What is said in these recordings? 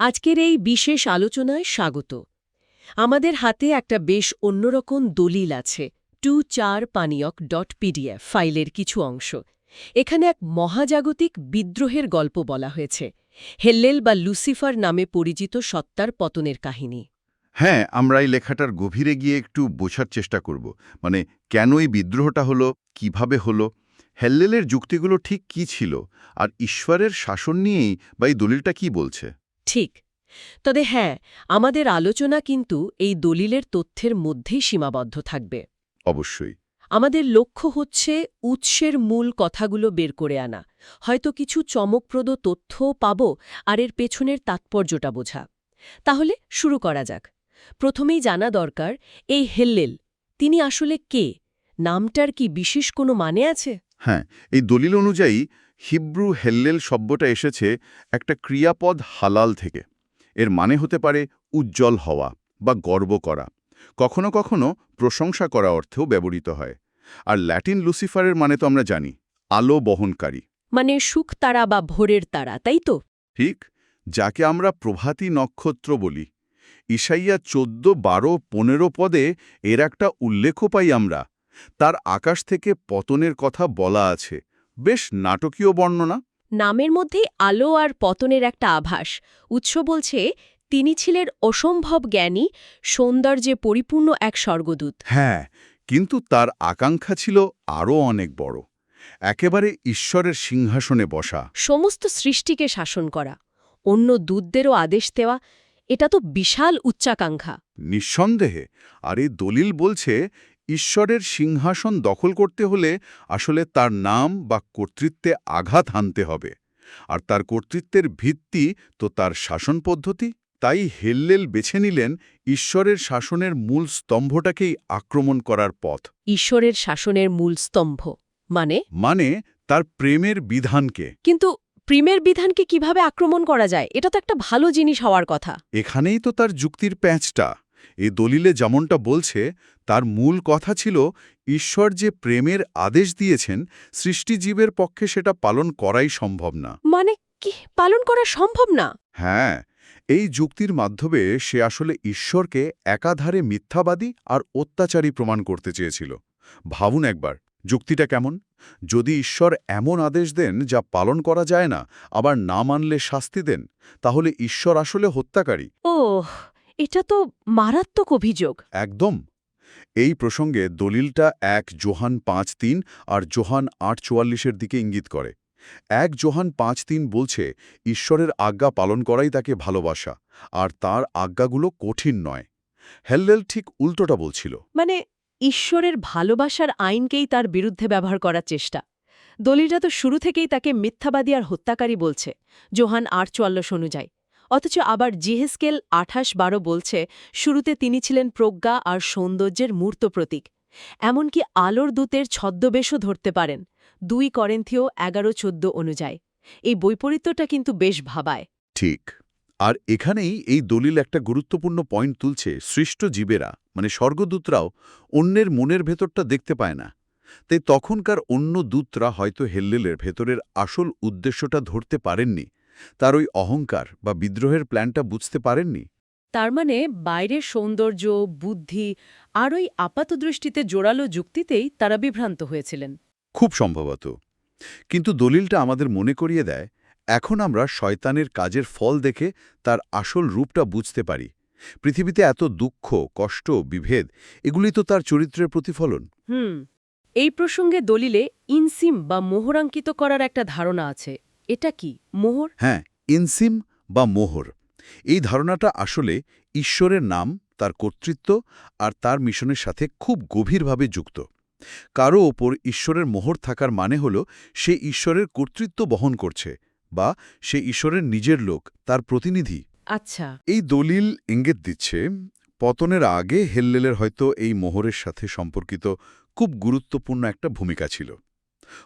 আজকের এই বিশেষ আলোচনায় স্বাগত। আমাদের হাতে একটা বেশ অন্যরকম দলিল আছে, টু চার পানীয়ক ডট পিডিএফ ফাইলের কিছু অংশ। এখানে এক মহাজাগতিক বিদ্রোহের গল্প বলা হয়েছে হেল্লেল বা লুসিফার নামে পরিচিত সত্তার পতনের কাহিনী। হ্যাঁ আমরা এই লেখাটার গভীরে গিয়ে একটু বোঝার চেষ্টা করব। মানে কেন এই বিদ্রোহটা হলো, কীভাবে হলো হেল্লেলের যুক্তিগুলো ঠিক কি ছিল, আর ঈশ্বরের শাসন নিয়েই বা এই দলিলটা কি বলছে? ঠিক। তবে হ্যাঁ আমাদের আলোচনা কিন্তু এই দলিলের তথ্যের মধ্যেই সীমাবদ্ধ থাকবে। অবশ্যই। আমাদের লক্ষ্য হচ্ছে উৎসের মূল কথাগুলো বের করে আনা। হয়তো কিছু চমকপ্রদ তথ্যও পাব আর এর পেছনের তাৎপর্যটা বোঝা। তাহলে শুরু করা যাক। প্রথমেই জানা দরকার এই হেল্লেল তিনি আসলে কে? নামটার কি বিশেষ কোনো মানে আছে? হ্যাঁ এই দলিল অনুযায়ী হিব্রু হেল্লেল শব্দটা এসেছে একটা ক্রিয়াপদ হালাল থেকে। এর মানে হতে পারে উজ্জ্বল হওয়া বা গর্ব করা। কখনো কখনো প্রশংসা করা অর্থেও ব্যবহৃত হয়। আর ল্যাটিন লুসিফারের মানে তো আমরা জানি আলো বহনকারী। মানে সুখ তারা বা ভোরের তারা তাই তো? ঠিক যাকে আমরা প্রভাতী নক্ষত্র বলি। ঈশাইয়া চোদ্দ বারো পনেরো পদে এর একটা উল্লেখও পাই আমরা। তার আকাশ থেকে পতনের কথা বলা আছে। বেশ নাটকীয় বর্ণনা। নামের মধ্যেই আলো আর পতনের একটা আভাস। উৎস বলছে তিনি ছিলেন অসম্ভব জ্ঞানী সৌন্দর্যে পরিপূর্ণ এক স্বর্গদূত। হ্যাঁ কিন্তু তার আকাঙ্ক্ষা ছিল আরও অনেক বড়। একেবারে ঈশ্বরের সিংহাসনে বসা। সমস্ত সৃষ্টিকে শাসন করা অন্য দূতদেরও আদেশ দেওয়া এটা তো বিশাল উচ্চাকাঙ্ক্ষা। নিঃসন্দেহে আর এই দলিল বলছে ঈশ্বরের সিংহাসন দখল করতে হলে আসলে তার নাম বা কর্তৃত্বে আঘাত হানতে হবে। আর তার কর্তৃত্বের ভিত্তি তো তার শাসন পদ্ধতি। তাই হেল্লেল বেছে নিলেন ঈশ্বরের শাসনের মূল স্তম্ভটাকেই আক্রমণ করার পথ। ঈশ্বরের শাসনের মূল স্তম্ভ। মানে? মানে তার প্রেমের বিধানকে। কিন্তু প্রেমের বিধানকে কীভাবে আক্রমণ করা যায়? এটা তো একটা ভালো জিনিস হওয়ার কথা। এখানেই তো তার যুক্তির প্যাঁচটা। এই দলিলে যেমনটা বলছে তার মূল কথা ছিল ঈশ্বর যে প্রেমের আদেশ দিয়েছেন সৃষ্টিজীবের পক্ষে সেটা পালন করাই সম্ভব না। মানে কি? পালন করা সম্ভব না? হ্যাঁ এই যুক্তির মাধ্যমে সে আসলে ঈশ্বরকে একাধারে মিথ্যাবাদী আর অত্যাচারী প্রমাণ করতে চেয়েছিল। ভাবুন একবার যুক্তিটা কেমন? যদি ঈশ্বর এমন আদেশ দেন যা পালন করা যায় না আবার না মানলে শাস্তি দেন তাহলে ঈশ্বর আসলে হত্যাকারী। ও এটা তো মারাত্মক অভিযোগ। একদম। এই প্রসঙ্গে দলিলটা এক জোহান পাঁচ তিন আর জোহান আট চুয়াল্লিশের দিকে ইঙ্গিত করে। এক জোহান পাঁচ তিন বলছে ঈশ্বরের আজ্ঞা পালন করাই তাকে ভালোবাসা আর তার আজ্ঞাগুলো কঠিন নয়। হেল্লেল ঠিক উল্টোটা বলছিল। মানে ঈশ্বরের ভালোবাসার আইনকেই তার বিরুদ্ধে ব্যবহার করার চেষ্টা। দলিলটা তো শুরু থেকেই তাকে মিথ্যাবাদী আর হত্যাকারী বলছে জোহান আট চুয়াল্লিশ অনুযায়ী। অথচ আবার জিহেস্কেল আঠাশ বারো বলছে, শুরুতে তিনি ছিলেন প্রজ্ঞা আর সৌন্দর্যের মূর্ত প্রতীক। এমনকি আলোর দূতের ছদ্মবেশও ধরতে পারেন, দুই করেন্থীয় এগারো চোদ্দ অনুযায়ী। এই বৈপরীত্যটা কিন্তু বেশ ভাবায়। ঠিক। আর এখানেই এই দলিল একটা গুরুত্বপূর্ণ পয়েন্ট তুলছে সৃষ্ট জীবেরা মানে স্বর্গদূতরাও অন্যের মনের ভেতরটা দেখতে পায় না। তাই তখনকার অন্য দূতরা হয়তো হেল্লেলের ভেতরের আসল উদ্দেশ্যটা ধরতে পারেননি তার ওই অহংকার বা বিদ্রোহের প্ল্যানটা বুঝতে পারেননি? তার মানে বাইরের সৌন্দর্য বুদ্ধি আর ওই আপাতদৃষ্টিতে জোরালো যুক্তিতেই তারা বিভ্রান্ত হয়েছিলেন। খুব সম্ভবত। কিন্তু দলিলটা আমাদের মনে করিয়ে দেয় এখন আমরা শয়তানের কাজের ফল দেখে তার আসল রূপটা বুঝতে পারি। পৃথিবীতে এত দুঃখ কষ্ট বিভেদ এগুলি তো তার চরিত্রের প্রতিফলন। হুম এই প্রসঙ্গে দলিলে ইনসিম বা মোহরাঙ্কিত করার একটা ধারণা আছে। এটা কি মোহর? হ্যাঁ ইনসিম বা মোহর। এই ধারণাটা আসলে ঈশ্বরের নাম তার কর্তৃত্ব আর তার মিশনের সাথে খুব গভীরভাবে যুক্ত। কারও ওপর ঈশ্বরের মোহর থাকার মানে হল সে ঈশ্বরের কর্তৃত্ব বহন করছে বা সে ঈশ্বরের নিজের লোক তার প্রতিনিধি। আচ্ছা। এই দলিল ইঙ্গিত দিচ্ছে পতনের আগে হেল্লেলের হয়তো এই মোহরের সাথে সম্পর্কিত খুব গুরুত্বপূর্ণ একটা ভূমিকা ছিল।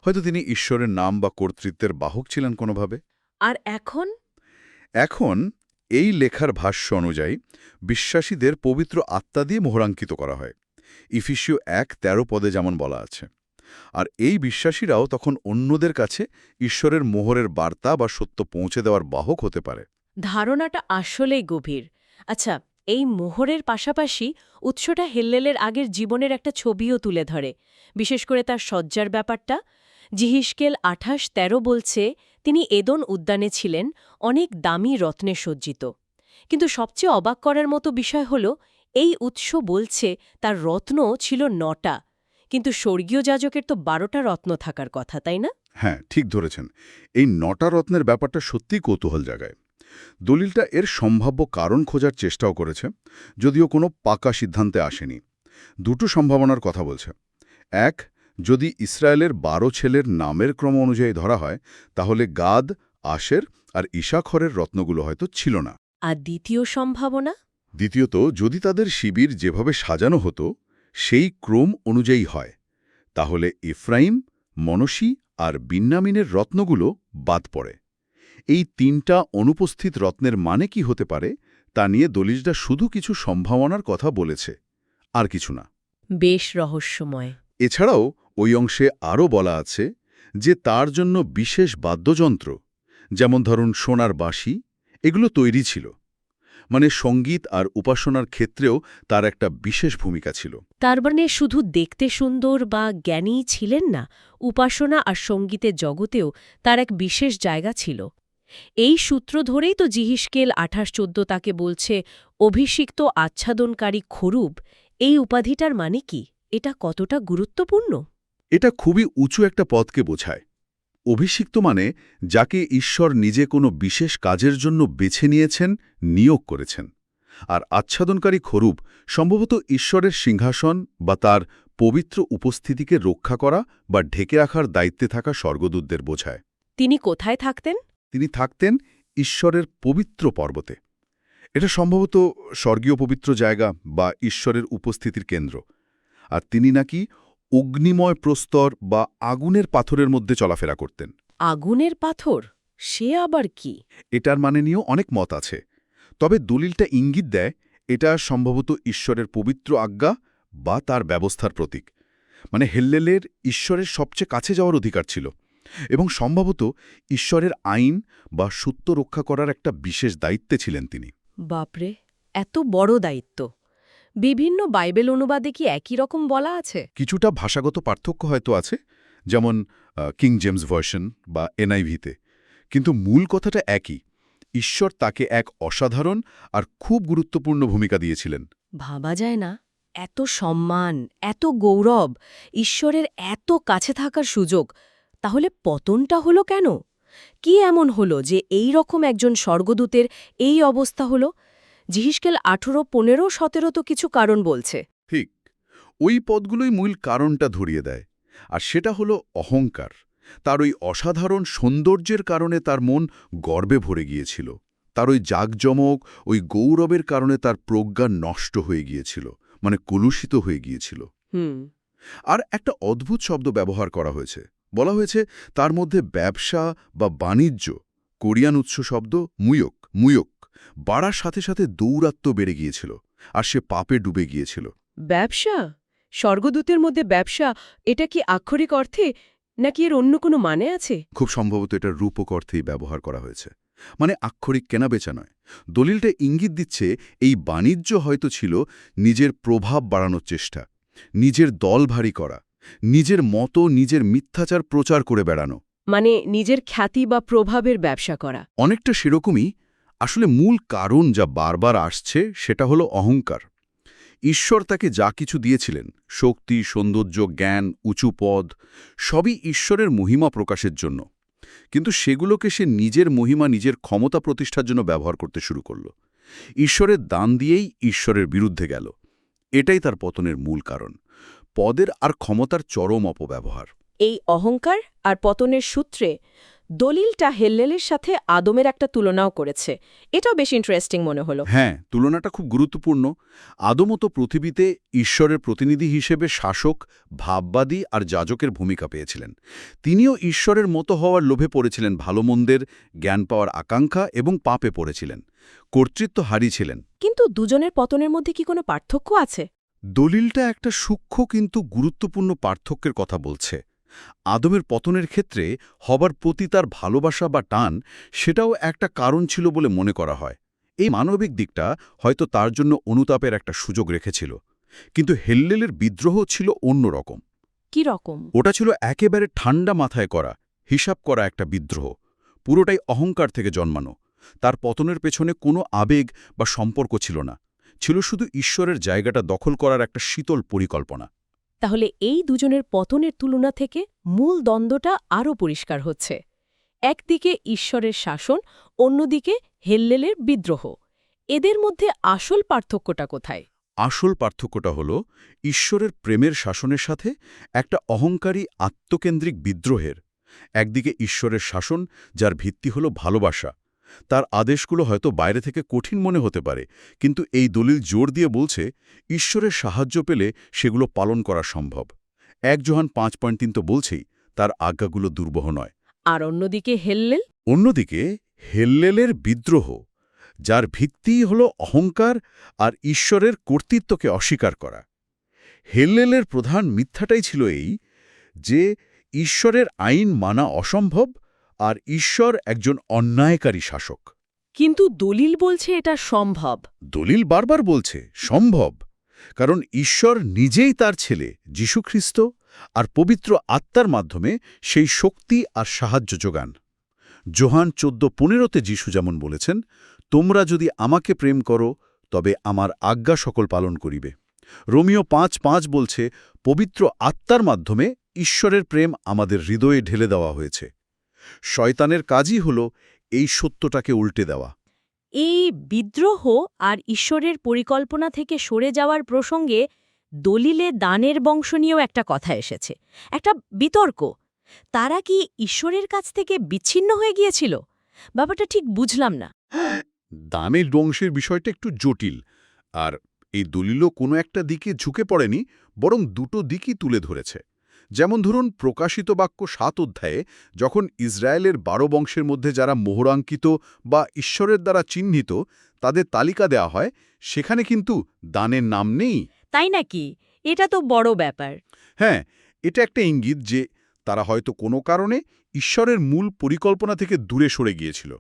হয়তো তিনি ঈশ্বরের নাম বা কর্তৃত্বের বাহক ছিলেন কোনোভাবে? আর এখন? এখন এই লেখার ভাষ্য অনুযায়ী বিশ্বাসীদের পবিত্র আত্মা দিয়ে মোহরাঙ্কিত করা হয়। ইফিসিও এক তেরো পদে যেমন বলা আছে। আর এই বিশ্বাসীরাও তখন অন্যদের কাছে ঈশ্বরের মোহরের বার্তা বা সত্য পৌঁছে দেওয়ার বাহক হতে পারে। ধারণাটা আসলেই গভীর। আচ্ছা এই মোহরের পাশাপাশি উৎসটা হেল্লেলের আগের জীবনের একটা ছবিও তুলে ধরে। বিশেষ করে তার সজ্জার ব্যাপারটা। জিহিসকেল আঠাশ তেরো বলছে, তিনি এদন উদ্যানে ছিলেন, অনেক দামি রত্নে সজ্জিত। কিন্তু সবচেয়ে অবাক করার মতো বিষয় হল, এই উৎস বলছে তার রত্ন ছিল নটা। কিন্তু স্বর্গীয় যাজকের তো বারোটা রত্ন থাকার কথা, তাই না? হ্যাঁ ঠিক ধরেছেন। এই নটা রত্নের ব্যাপারটা সত্যিই কৌতূহল জাগায়। দলিলটা এর সম্ভাব্য কারণ খোঁজার চেষ্টাও করেছে যদিও কোনো পাকা সিদ্ধান্তে আসেনি। দুটো সম্ভাবনার কথা বলছে। এক যদি ইসরায়েলের বারো ছেলের নামের ক্রম অনুযায়ী ধরা হয় তাহলে গাদ আশের আর ইশাখরের রত্নগুলো হয়তো ছিল না। আর দ্বিতীয় সম্ভাবনা? দ্বিতীয়ত যদি তাদের শিবির যেভাবে সাজানো হতো সেই ক্রম অনুযায়ী হয় তাহলে ইফ্রাইম মনসী আর বিন্নামিনের রত্নগুলো বাদ পড়ে। এই তিনটা অনুপস্থিত রত্নের মানে কি হতে পারে তা নিয়ে দলিলটা শুধু কিছু সম্ভাবনার কথা বলেছে আর কিছু না। বেশ রহস্যময়। এছাড়াও ওই অংশে আরও বলা আছে যে তার জন্য বিশেষ বাদ্যযন্ত্র যেমন ধরুন সোনার বাঁশি এগুলো তৈরি ছিল। মানে সংগীত আর উপাসনার ক্ষেত্রেও তার একটা বিশেষ ভূমিকা ছিল। তার মানে শুধু দেখতে সুন্দর বা জ্ঞানী ছিলেন না উপাসনা আর সঙ্গীতের জগতেও তার এক বিশেষ জায়গা ছিল। এই সূত্র ধরেই তো জিহিসকেল আঠাশ চোদ্দ তাকে বলছে অভিষিক্ত আচ্ছাদনকারী খরুব এই উপাধিটার মানে কি? এটা কতটা গুরুত্বপূর্ণ? এটা খুবই উঁচু একটা পদকে বোঝায়। অভিষিক্ত মানে যাকে ঈশ্বর নিজে কোনো বিশেষ কাজের জন্য বেছে নিয়েছেন নিয়োগ করেছেন। আর আচ্ছাদনকারী খরুব সম্ভবত ঈশ্বরের সিংহাসন বা তার পবিত্র উপস্থিতিকে রক্ষা করা বা ঢেকে রাখার দায়িত্বে থাকা স্বর্গদূতদের বোঝায়। তিনি কোথায় থাকতেন? তিনি থাকতেন ঈশ্বরের পবিত্র পর্বতে। এটা সম্ভবত স্বর্গীয় পবিত্র জায়গা বা ঈশ্বরের উপস্থিতির কেন্দ্র। আর তিনি নাকি অগ্নিময় প্রস্তর বা আগুনের পাথরের মধ্যে চলাফেরা করতেন। আগুনের পাথর? সে আবার কি? এটার মানে নিয়েও অনেক মত আছে। তবে দলিলটা ইঙ্গিত দেয় এটা সম্ভবত ঈশ্বরের পবিত্র আজ্ঞা বা তার ব্যবস্থার প্রতীক। মানে হেল্লেলের ঈশ্বরের সবচেয়ে কাছে যাওয়ার অধিকার ছিল। এবং সম্ভবত ঈশ্বরের আইন বা সত্য রক্ষা করার একটা বিশেষ দায়িত্বে ছিলেন তিনি। বাপরে এত বড় দায়িত্ব। বিভিন্ন বাইবেল অনুবাদে কি একই রকম বলা আছে? কিছুটা ভাষাগত পার্থক্য হয়তো আছে যেমন কিং জেমস ভার্সন বা এনআইভিতে। কিন্তু মূল কথাটা একই ঈশ্বর তাকে এক অসাধারণ আর খুব গুরুত্বপূর্ণ ভূমিকা দিয়েছিলেন। ভাবা যায় না এত সম্মান এত গৌরব ঈশ্বরের এত কাছে থাকার সুযোগ তাহলে পতনটা হলো কেন? কি এমন হলো যে এই রকম একজন স্বর্গদূতের এই অবস্থা হলো? জিহিসকেল আঠেরো পনেরো সতেরো তো কিছু কারণ বলছে। ঠিক। ওই পদগুলোই মূল কারণটা ধরিয়ে দেয়। আর সেটা হলো অহংকার। তার ওই অসাধারণ সৌন্দর্যের কারণে তার মন গর্বে ভরে গিয়েছিল। তার ওই জাকজমক ওই গৌরবের কারণে তার প্রজ্ঞা নষ্ট হয়ে গিয়েছিল মানে কলুষিত হয়ে গিয়েছিল। হুম। আর একটা অদ্ভুত শব্দ ব্যবহার করা হয়েছে। বলা হয়েছে তার মধ্যে ব্যবসা বা বাণিজ্য কোরিয়ান উৎস শব্দ মুয়ক মুয়ক বাড়ার সাথে সাথে দৌরাত্ম বেড়ে গিয়েছিল আর সে পাপে ডুবে গিয়েছিল। ব্যবসা? স্বর্গদূতের মধ্যে ব্যবসা এটা কি আক্ষরিক অর্থে নাকি এর অন্য কোনো মানে আছে? খুব সম্ভবত এটা রূপক অর্থেই ব্যবহার করা হয়েছে। মানে আক্ষরিক কেনাবেচা নয়। দলিলটা ইঙ্গিত দিচ্ছে এই বাণিজ্য হয়তো ছিল নিজের প্রভাব বাড়ানোর চেষ্টা নিজের দল ভারী করা নিজের মতো নিজের মিথ্যাচার প্রচার করে বেড়ানো। মানে নিজের খ্যাতি বা প্রভাবের ব্যবসা করা। অনেকটা সেরকমই আসলে মূল কারণ যা বারবার আসছে সেটা হলো অহংকার। ঈশ্বর তাকে যা কিছু দিয়েছিলেন শক্তি সৌন্দর্য জ্ঞান উঁচু পদ সবই ঈশ্বরের মহিমা প্রকাশের জন্য। কিন্তু সেগুলোকে সে নিজের মহিমা নিজের ক্ষমতা প্রতিষ্ঠার জন্য ব্যবহার করতে শুরু করল। ঈশ্বরের দান দিয়েই ঈশ্বরের বিরুদ্ধে গেল। এটাই তার পতনের মূল কারণ। পদের আর ক্ষমতার চরম অপব্যবহার। এই অহংকার আর পতনের সূত্রে দলিলটা হেল্লেলের সাথে আদমের একটা তুলনাও করেছে। এটাও বেশ ইন্টারেস্টিং মনে হলো। হ্যাঁ তুলনাটা খুব গুরুত্বপূর্ণ। আদমতো পৃথিবীতে ঈশ্বরের প্রতিনিধি হিসেবে শাসক ভাববাদী আর যাজকের ভূমিকা পেয়েছিলেন। তিনিও ঈশ্বরের মতো হওয়ার লোভে পড়েছিলেন ভালো মন্দের জ্ঞান পাওয়ার আকাঙ্ক্ষা এবং পাপে পড়েছিলেন। কর্তৃত্ব হারিয়েছিলেন কিন্তু দুজনের পতনের মধ্যে কি কোনো পার্থক্য আছে? দলিলটা একটা সূক্ষ্ম কিন্তু গুরুত্বপূর্ণ পার্থক্যের কথা বলছে। আদমের পতনের ক্ষেত্রে হবার প্রতি তার ভালোবাসা বা টান সেটাও একটা কারণ ছিল বলে মনে করা হয়। এই মানবিক দিকটা হয়তো তার জন্য অনুতাপের একটা সুযোগ রেখেছিল। কিন্তু হেল্লেলের বিদ্রোহ ছিল অন্যরকম কি রকম? ওটা ছিল একেবারে ঠান্ডা মাথায় করা হিসাব করা একটা বিদ্রোহ। পুরোটাই অহংকার থেকে জন্মানো। তার পতনের পেছনে কোনো আবেগ বা সম্পর্ক ছিল না। ছিল শুধু ঈশ্বরের জায়গাটা দখল করার একটা শীতল পরিকল্পনা। তাহলে এই দুজনের পতনের তুলনা থেকে মূল দ্বন্দ্বটা আরও পরিষ্কার হচ্ছে। একদিকে ঈশ্বরের শাসন অন্যদিকে হেল্লেলের বিদ্রোহ। এদের মধ্যে আসল পার্থক্যটা কোথায়? আসল পার্থক্যটা হল ঈশ্বরের প্রেমের শাসনের সাথে একটা অহংকারী আত্মকেন্দ্রিক বিদ্রোহের। একদিকে ঈশ্বরের শাসন যার ভিত্তি হল ভালোবাসা। তার আদেশগুলো হয়তো বাইরে থেকে কঠিন মনে হতে পারে কিন্তু এই দলিল জোর দিয়ে বলছে ঈশ্বরের সাহায্য পেলে সেগুলো পালন করা সম্ভব। এক জোহান পাঁচ পয়েন্ট তিন তো বলছেই তার আজ্ঞাগুলো দুর্বহ নয়। আর অন্যদিকে হেল্লেল? অন্যদিকে হেল্লেলের বিদ্রোহ যার ভিত্তিই হল অহংকার আর ঈশ্বরের কর্তৃত্বকে অস্বীকার করা। হেল্লেলের প্রধান মিথ্যাটাই ছিল এই যে ঈশ্বরের আইন মানা অসম্ভব আর ঈশ্বর একজন অন্যায়কারী শাসক। কিন্তু দলিল বলছে এটা সম্ভব। দলিল বারবার বলছে সম্ভব। কারণ ঈশ্বর নিজেই তার ছেলে যীশুখ্রিস্ট আর পবিত্র আত্মার মাধ্যমে সেই শক্তি আর সাহায্য যোগান। জোহান চোদ্দ পনেরোতে যীশু যেমন বলেছেন তোমরা যদি আমাকে প্রেম করো তবে আমার আজ্ঞা সকল পালন করিবে। রোমিও পাঁচ পাঁচ বলছে পবিত্র আত্মার মাধ্যমে ঈশ্বরের প্রেম আমাদের হৃদয়ে ঢেলে দেওয়া হয়েছে। শয়তানের কাজই হল এই সত্যটাকে উল্টে দেওয়া। এই বিদ্রোহ আর ঈশ্বরের পরিকল্পনা থেকে সরে যাওয়ার প্রসঙ্গে দলিলে দানের বংশ নিয়েও একটা কথা এসেছে একটা বিতর্ক। তারা কি ঈশ্বরের কাছ থেকে বিচ্ছিন্ন হয়ে গিয়েছিল? ব্যাপারটা ঠিক বুঝলাম না। দানের বংশের বিষয়টা একটু জটিল আর এই দলিলও কোনো একটা দিকে ঝুঁকে পড়েনি বরং দুটো দিকই তুলে ধরেছে। যেমন ধরুন প্রকাশিত বাক্য সাত অধ্যায়ে যখন ইসরায়েলের বারো বংশের মধ্যে যারা মোহরাঙ্কিত বা ঈশ্বরের দ্বারা চিহ্নিত তাদের তালিকা দেওয়া হয় সেখানে কিন্তু দানের নাম নেই। তাই নাকি? এটা তো বড় ব্যাপার। হ্যাঁ এটা একটা ইঙ্গিত যে তারা হয়তো কোনো কারণে ঈশ্বরের মূল পরিকল্পনা থেকে দূরে সরে গিয়েছিল।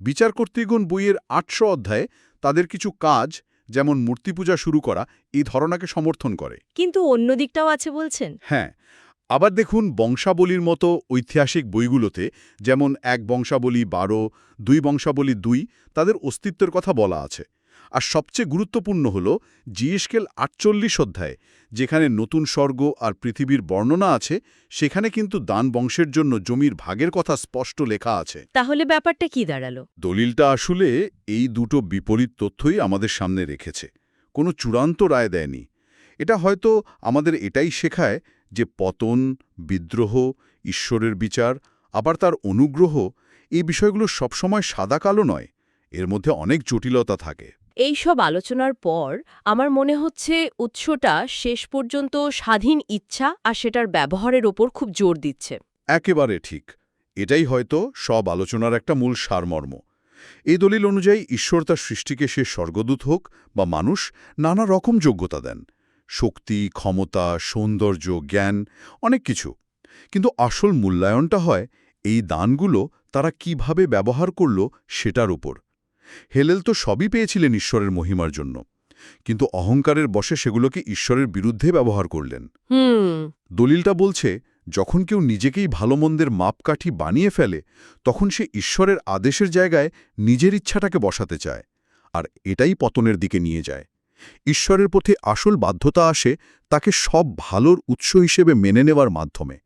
বিচার কর্তৃগণ বইয়ের আটশো অধ্যায়ে তাদের কিছু কাজ যেমন মূর্তি পূজা শুরু করা এই ধারণাকে সমর্থন করে। কিন্তু অন্য দিকটাও আছে বলছেন? হ্যাঁ আবার দেখুন বংশাবলীর মতো ঐতিহাসিক বইগুলোতে যেমন এক বংশাবলী বারো দুই বংশাবলী দুই তাদের অস্তিত্বের কথা বলা আছে। আর সবচেয়ে গুরুত্বপূর্ণ হল জিএসকেল আটচল্লিশ অধ্যায় যেখানে নতুন স্বর্গ আর পৃথিবীর বর্ণনা আছে সেখানে কিন্তু দান বংশের জন্য জমির ভাগের কথা স্পষ্ট লেখা আছে। তাহলে ব্যাপারটা কি দাঁড়াল? দলিলটা আসলে এই দুটো বিপরীত তথ্যই আমাদের সামনে রেখেছে। কোনো চূড়ান্ত রায় দেয়নি। এটা হয়তো আমাদের এটাই শেখায় যে পতন বিদ্রোহ ঈশ্বরের বিচার আবার তার অনুগ্রহ এই বিষয়গুলো সবসময় সাদা কালো নয়। এর মধ্যে অনেক জটিলতা থাকে। এই সব আলোচনার পর আমার মনে হচ্ছে উৎসটা শেষ পর্যন্ত স্বাধীন ইচ্ছা আর সেটার ব্যবহারের ওপর খুব জোর দিচ্ছে। একেবারে ঠিক। এটাই হয়তো সব আলোচনার একটা মূল সারমর্ম। এই দলিল অনুযায়ী ঈশ্বর তার সৃষ্টিকে সে স্বর্গদূত হোক বা মানুষ নানা রকম যোগ্যতা দেন। শক্তি ক্ষমতা সৌন্দর্য জ্ঞান অনেক কিছু। কিন্তু আসল মূল্যায়নটা হয় এই দানগুলো তারা কীভাবে ব্যবহার করল সেটার উপর। হেলেল তো সবই পেয়েছিলেন ঈশ্বরের মহিমার জন্য। কিন্তু অহংকারের বসে সেগুলোকে ঈশ্বরের বিরুদ্ধে ব্যবহার করলেন। দলিলটা বলছে যখন কেউ নিজেকেই ভালোমন্দের মাপকাঠি বানিয়ে ফেলে তখন সে ঈশ্বরের আদেশের জায়গায় নিজের ইচ্ছাটাকে বসাতে চায় আর এটাই পতনের দিকে নিয়ে যায়। ঈশ্বরের পথে আসল বাধ্যতা আসে তাকে সব ভালোর উৎস হিসেবে মেনে নেওয়ার মাধ্যমে।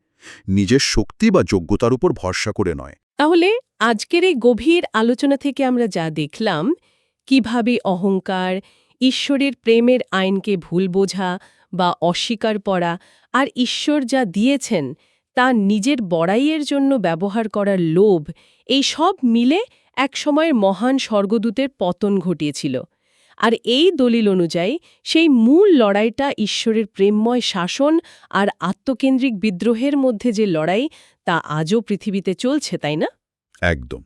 নিজের শক্তি বা যোগ্যতার উপর ভরসা করে নয়। তাহলে আজকের এই গভীর আলোচনা থেকে আমরা যা দেখলাম, কীভাবে অহংকার, ঈশ্বরের প্রেমের আইনকে ভুল বোঝা বা অস্বীকার করা আর ঈশ্বর যা দিয়েছেন তা নিজের বড়াইয়ের জন্য ব্যবহার করার লোভ, এই সব মিলে একসময়ের মহান স্বর্গদূতের পতন ঘটিয়েছিল। আর এই দলিল অনুযায়ী, সেই মূল লড়াইটা ঈশ্বরের প্রেমময় শাসন আর আত্মকেন্দ্রিক বিদ্রোহের মধ্যে যে লড়াই, তা আজও পৃথিবীতে চলছে, তাই না? একদম।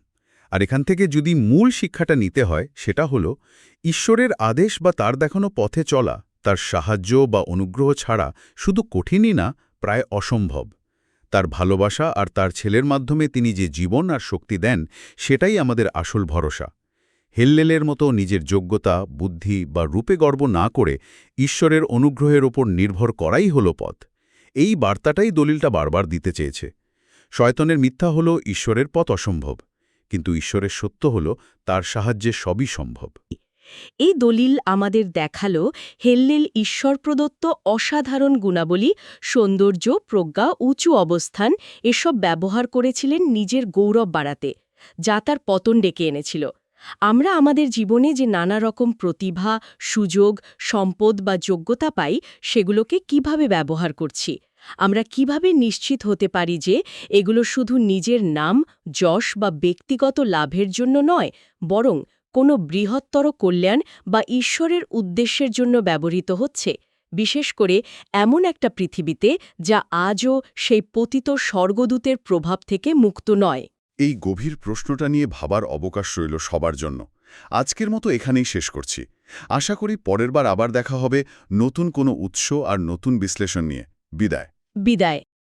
আর এখান থেকে যদি মূল শিক্ষাটা নিতে হয়, সেটা হলো, ঈশ্বরের আদেশ বা তার দেখানো পথে চলা, তার সাহায্য বা অনুগ্রহ ছাড়া শুধু কঠিনই না, প্রায় অসম্ভব। তার ভালোবাসা আর তার ছেলের মাধ্যমে তিনি যে জীবন আর শক্তি দেন, সেটাই আমাদের আসল ভরসা। হেল্লেলের মতো নিজের যোগ্যতা, বুদ্ধি বা রূপে গর্ব না করে ঈশ্বরের অনুগ্রহের ওপর নির্ভর করাই হল পথ। এই বার্তাটাই দলিলটা বারবার দিতে চেয়েছে। শয়তনের মিথ্যা হল ঈশ্বরের পথ অসম্ভব, কিন্তু ঈশ্বরের সত্য হল তার সাহায্যে সবই সম্ভব। এই দলিল আমাদের দেখাল হেল্লেল ঈশ্বর প্রদত্ত অসাধারণ গুণাবলী, সৌন্দর্য, প্রজ্ঞা, উঁচু অবস্থান এসব ব্যবহার করেছিলেন নিজের গৌরব বাড়াতে, যা তার পতন ডেকে এনেছিল। আমরা আমাদের জীবনে যে নানা রকম প্রতিভা, সুযোগ, সম্পদ বা যোগ্যতা পাই, সেগুলোকে কীভাবে ব্যবহার করছি? আমরা কীভাবে নিশ্চিত হতে পারি যে এগুলো শুধু নিজের নাম, যশ বা ব্যক্তিগত লাভের জন্য নয়, বরং কোনো বৃহত্তর কল্যাণ বা ঈশ্বরের উদ্দেশ্যের জন্য ব্যবহৃত হচ্ছে? বিশেষ করে এমন একটা পৃথিবীতে যা আজও সেই পতিত স্বর্গদূতের প্রভাব থেকে মুক্ত নয়। এই গভীর প্রশ্নটা নিয়ে ভাবার অবকাশ রইল সবার জন্য। আজকের মতো এখানেই শেষ করছি। আশা করি পরের বার আবার দেখা হবে নতুন কোনো উৎস আর নতুন বিশ্লেষণ নিয়ে। বিদায়। বিদায়।